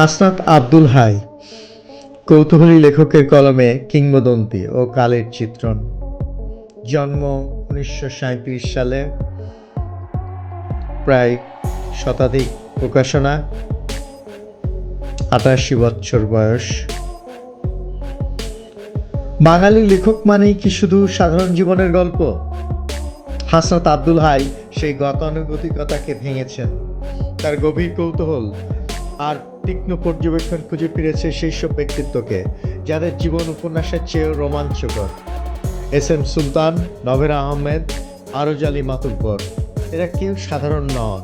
Hasnat Abdul high, কৌতূহলী লেখকের কলমে কিংবদন্তি ও কালের চিত্রণ। জন্ম উনিশশো সালে, প্রায় শতাধিক প্রকাশনা, আটাশি বছর বয়স। বাঙালি লেখক মানেই কি শুধু সাধারণ জীবনের গল্প? হাসনাত আব্দুল হাই সেই গতানুগতিকতাকে ভেঙেছেন। তার গভীর কৌতূহল আর তীক্ষ্ণ পর্যবেক্ষণ খুঁজে ফিরেছে সেই সব ব্যক্তিত্বকে, যাদের জীবন উপন্যাসের চেয়েও রোমাঞ্চকর। এস এম সুলতান, নভেরা আহমেদ, আরজ আলী মাতুব্বর এরা কেউ সাধারণ নন।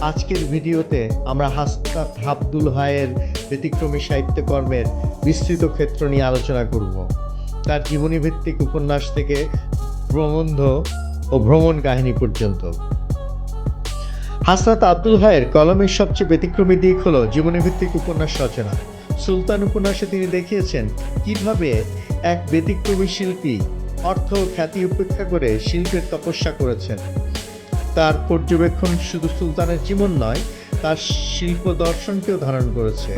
আজকের ভিডিওতে আমরা হাসনাত আব্দুল হায়ের ব্যতিক্রমী সাহিত্যকর্মের বিস্তৃত ক্ষেত্র নিয়ে আলোচনা করব। তার জীবনীভিত্তিক উপন্যাস থেকে প্রবন্ধ ও ভ্রমণ কাহিনী পর্যন্ত। হাসনাত আব্দুল হায়ের কলমের সবচেয়ে ব্যতিক্রমী দিক হলো জীবনীভিত্তিক উপন্যাস রচনা। সুলতান উপন্যাসে তিনি দেখিয়েছেন কীভাবে এক ব্যতিক্রমী শিল্পী অর্থ খ্যাতি উপেক্ষা করে শিল্পের তপস্যা করেছেন। তার পর্যবেক্ষণ শুধু সুলতানের জীবন নয়, তার শিল্প দর্শনকেও ধারণ করেছে।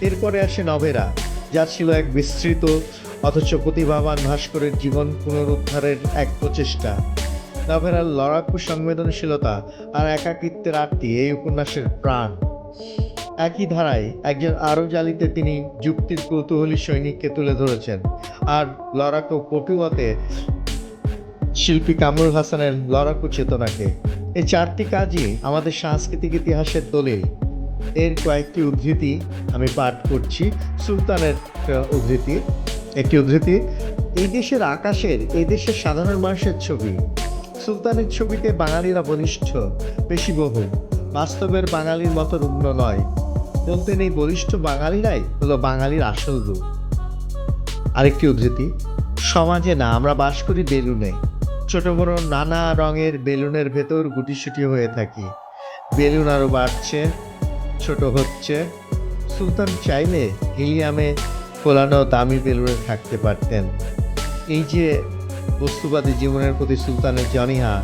এরপরে আসে নভেরা, যা ছিল এক বিস্তৃত, অথচ প্রতিভাবান ভাস্করের জীবন পুনরুদ্ধারের এক প্রচেষ্টা। নভেরার লড়াকু সংবেদনশীলতা আর একাকিত্বের আরতি এই উপন্যাসের প্রাণ। একই ধারায় একজন আরও জালিতে তিনি যুক্তির কৌতূহলী সৈনিককে তুলে ধরেছেন। আর লড়াকু পটুয়াতে শিল্পী কামরুল হাসানের লড়াকু চেতনাকে। এই চারটি কাজই আমাদের সাংস্কৃতিক ইতিহাসের দলিল। এর কয়েকটি উদ্ধৃতি আমি পাঠ করছি। সুলতানের উদ্ধৃতি। একটি উদ্ধৃতি, এই দেশের আকাশের, এই দেশের সাধারণ মানুষের ছবি। সুলতানের ছবিতে বাঙালিরা বলিষ্ঠ, বেশি বহু বাস্তবের বাঙালির মতো রুগ্ন নয়। বলতেন এই বলিষ্ঠ বাঙালিরাই হলো বাঙালির আসল রূপ। আরেকটি উদ্ধৃতি, সমাজে না, আমরা বাস করি বেলুনে। ছোট বড় নানা রঙের বেলুনের ভেতর গুটিসুটি হয়ে থাকি। বেলুন আরও বাড়ছে, ছোট হচ্ছে। সুলতান চাইলে হিলিয়ামে ফোলানো দামি বেলুনে থাকতে পারতেন। এই যে বস্তুবাদী জীবনের প্রতি সুলতানের জনিহা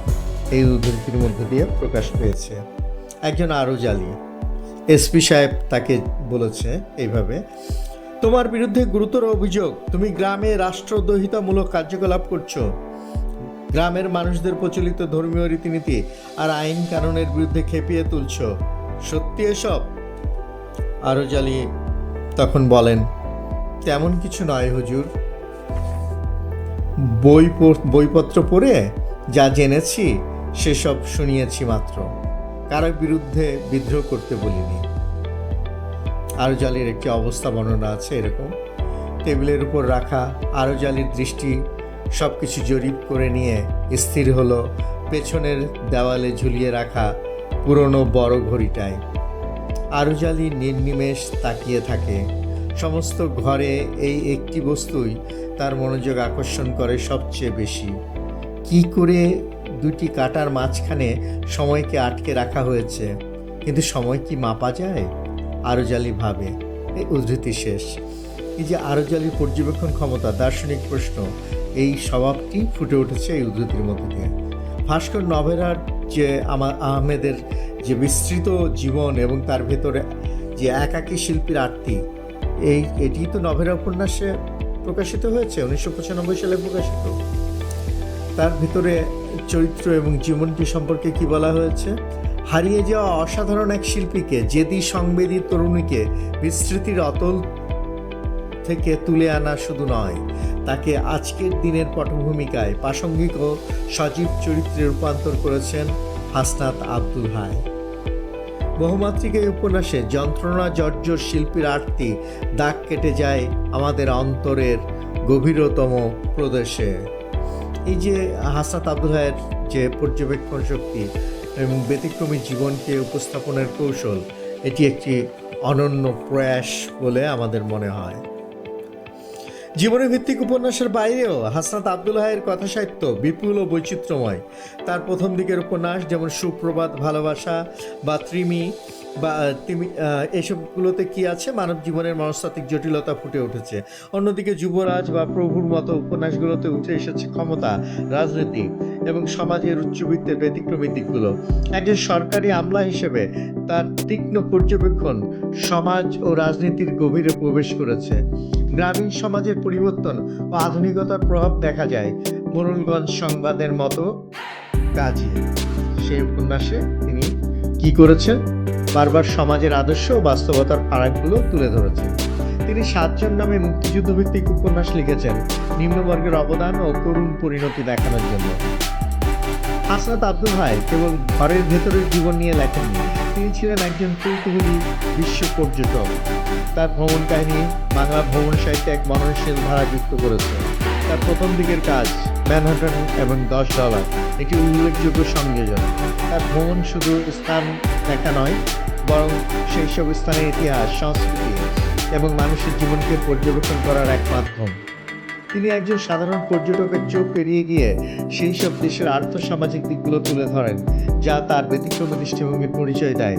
এই উদ্ধৃতির মধ্য দিয়ে প্রকাশ পেয়েছে। একজন আরও জালি। এসপি সাহেব তাকে বলেছে এইভাবে, তোমার বিরুদ্ধে গুরুতর অভিযোগ, তুমি গ্রামে রাষ্ট্রদ্রোহিতামূলক কার্যকলাপ করছ। গ্রামের মানুষদের প্রচলিত ধর্মীয় রীতিনীতি আর আইন কানুনের বিরুদ্ধে খেপিয়ে তুলছ। সত্যি এসব? আরও জালি তখন বলেন, তেমন কিছু নয় হুজুর। বই বইপত্র পড়ে যা জেনেছি, সেসব শুনিয়েছি মাত্র। কারও বিরুদ্ধে বিদ্রোহ করতে বলিনি। আরও জালির একটি অবস্থা বর্ণনা আছে এরকম। টেবিলের উপর রাখা আরও জালির দৃষ্টি সব কিছু জরিপ করে নিয়ে স্থির হলো পেছনের দেওয়ালে ঝুলিয়ে রাখা পুরনো বড় ঘড়িটায়। আরুজালি নির্নিমেষ তাকিয়ে থাকে। সমস্ত ঘরে এই একটি বস্তুই তার মনোযোগ আকর্ষণ করে সবচেয়ে বেশি। কি করে দুটি কাটার মাঝখানে সময়কে আটকে রাখা হয়েছে? কিন্তু সময় কি মাপা যায়? আরজালি ভাবে। এই উদ্ধৃতি শেষ। এই যে আরজালির পর্যবেক্ষণ ক্ষমতা, দার্শনিক প্রশ্ন, এই স্বভাবটি ফুটে উঠেছে এই উদ্ধৃতির মধ্যে দিয়ে। ভাস্কর নভেরার যে আমার আহমেদের যে বিস্তৃত জীবন এবং তার ভেতরে যে একাকী শিল্পীর আরতি এই, এটি তো নভেরা উপন্যাসে প্রকাশিত হয়েছে, উনিশশো পঁচানব্বই সালে প্রকাশিত। তার ভিতরে চরিত্র এবং জীবনটি সম্পর্কে কি বলা হয়েছে? হারিয়ে যাওয়া অসাধারণ এক শিল্পীকে, জেদি সংবেদী তরুণীকে বিস্তৃতির অতল থেকে তুলে আনা শুধু নয়, তাকে আজকের দিনের পটভূমিকায় প্রাসঙ্গিক ও সজীব চরিত্রে রূপান্তর করেছেন হাসনাত আব্দুল হাই। বহুমাত্রিক এই উপন্যাসে যন্ত্রণা, জর্জর শিল্পীর আরতি, দাগ কেটে যায় আমাদের অন্তরের গভীরতম প্রদেশে। এই যে হাসাত আব্দুল হায়ের যে পর্যবেক্ষণ শক্তি এবং ব্যতিক্রমী জীবনকে উপস্থাপনের কৌশল, এটি একটি অনন্য প্রয়াস বলে আমাদের মনে হয়। জীবনী ভিত্তিক উপন্যাসের বাইরেও হাসনাত আব্দুল হায়ের কথা সাহিত্য বিপুল ও বৈচিত্র্যময়। তার প্রথম দিকের উপন্যাস যেমন সুপ্রভাত, ভালোবাসা বা ত্রিমি বা তিমি এসবগুলোতে কি আছে? মানব জীবনের মনস্তাত্ত্বিক জটিলতা ফুটে উঠেছে। অন্যদিকে যুবরাজ বা প্রভুর মতো উপন্যাসগুলোতে উঠে এসেছে ক্ষমতা, রাজনীতি। এবং সমাজের উচ্চবিত্তের ব্যতিক্রমী দিকগুলো। একজন সরকারি আমলা হিসেবে তার তীক্ষ্ণ পর্যবেক্ষণ সমাজ ও রাজনীতির গভীরে প্রবেশ করেছে। গ্রামীণ সমাজের পরিবর্তন ও আধুনিকতার প্রভাব দেখা যায় মোরলগঞ্জ সংবাদের মতো কাজে। সেই উপন্যাসে তিনি কি করেছেন? বারবার সমাজের আদর্শ ও বাস্তবতার ফারাকগুলো তুলে ধরেছেন। তিনি সাতজন নামে মুক্তিযুদ্ধ ভিত্তিক উপন্যাস লিখেছেন। নিম্নবর্গের অবদান ও করুণ পরিণতি দেখানোর জন্য। হাসনাত আব্দুল হাই কেবল ঘরের ভেতরের জীবন নিয়ে লেখেননি। তিনি ছিলেন একজন কৌতূহলী বিশ্ব পর্যটক। তার ভ্রমণ কাহিনী বাংলা ভ্রমণ সাহিত্যে এক মননশীল ধারা যুক্ত করেছে। তার প্রথম দিকের কাজ ম্যানহাটন এবং দশ ডলার, একটি উল্লেখযোগ্য সংযোজন। তার ভ্রমণ শুধু স্থান দেখা নয়, বরং সেই সব স্থানের ইতিহাস, সংস্কৃতি এবং মানুষের জীবনকে পর্যবেক্ষণ করার এক মাধ্যম। তিনি একজন সাধারণ পর্যটকের চোখ পেরিয়ে গিয়ে সেই সব দেশের আর্থসামাজিক দিকগুলো তুলে ধরেন, যা তার ব্যতিক্রমী দৃষ্টিভঙ্গির পরিচয় দেয়।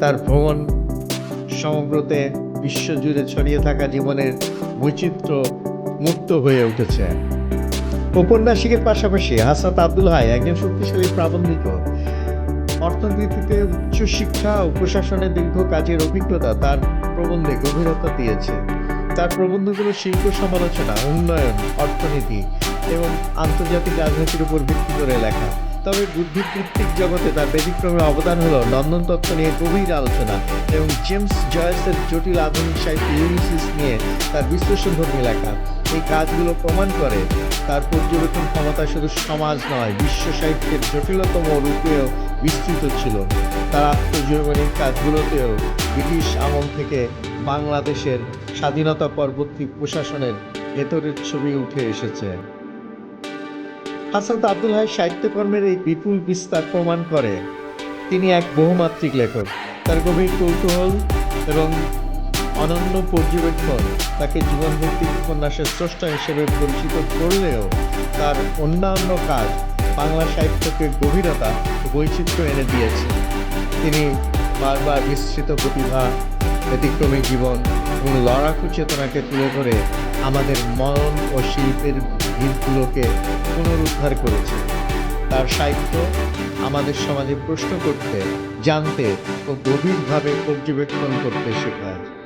তার ভ্রমণ সমগ্রতে বিশ্বজুড়ে ছড়িয়ে থাকা জীবনের বৈচিত্র্য মুক্ত হয়ে উঠেছে। ঔপন্যাসিকের পাশাপাশি হাসাত আব্দুল হাই একজন শক্তিশালী প্রাবন্ধিকও। অর্থনীতিতে উচ্চশিক্ষা ও প্রশাসনের দীর্ঘ কাজের অভিজ্ঞতা তার প্রবন্ধে গভীরতা দিয়েছে। তার প্রবন্ধগুলো শিল্প সমালোচনা, উন্নয়ন, অর্থনীতি এবং আন্তর্জাতিক রাজনীতির উপর ভিত্তি করে লেখা। তবে বুদ্ধিবৃত্তিক জগতে তার ব্যতিক্রমী অবদান হলো নন্দন তত্ত্ব নিয়ে গভীর আলোচনা এবং জেমস জয়েসের জটিল আধুনিক সাহিত্য ইউনিসিস নিয়ে তার বিশ্লেষণধর্মী লেখা। এই কাজগুলো প্রমাণ করে তার পর্যবেক্ষণ ক্ষমতা শুধু সমাজ নয়, বিশ্ব সাহিত্যের জটিলতম রূপেও বিস্তৃত ছিল। তার আত্মজীবনীর কাজগুলোতেও ব্রিটিশ আমল থেকে বাংলাদেশের স্বাধীনতা পরবর্তী প্রশাসনের ভেতরের ছবি উঠে এসেছে। হাসান আব্দুল হাই সাহিত্যকর্মের এই বিপুল বিস্তার প্রমাণ করে। তিনি এক বহুমাত্রিক লেখক। তার গভীর কৌতূহল এবং অনন্য পর্যবেক্ষণ তাকে জীবনভিত্তিক উপন্যাসের স্রষ্টা হিসেবে পরিচিত করলেও তার অন্যান্য কাজ বাংলা সাহিত্যকে গভীরতা বৈচিত্র্য এনে দিয়েছে। তিনি বারবার বিস্তৃত প্রতিভা, ব্যতিক্রমী জীবন এবং লড়াকু চেতনাকে তুলে ধরে আমাদের মনন ও শিল্পের ভিতগুলোকে পুনরুদ্ধার করেছে। তার সাহিত্য আমাদের সমাজে প্রশ্ন করতে, জানতে ও গভীরভাবে পর্যবেক্ষণ করতে শেখায়।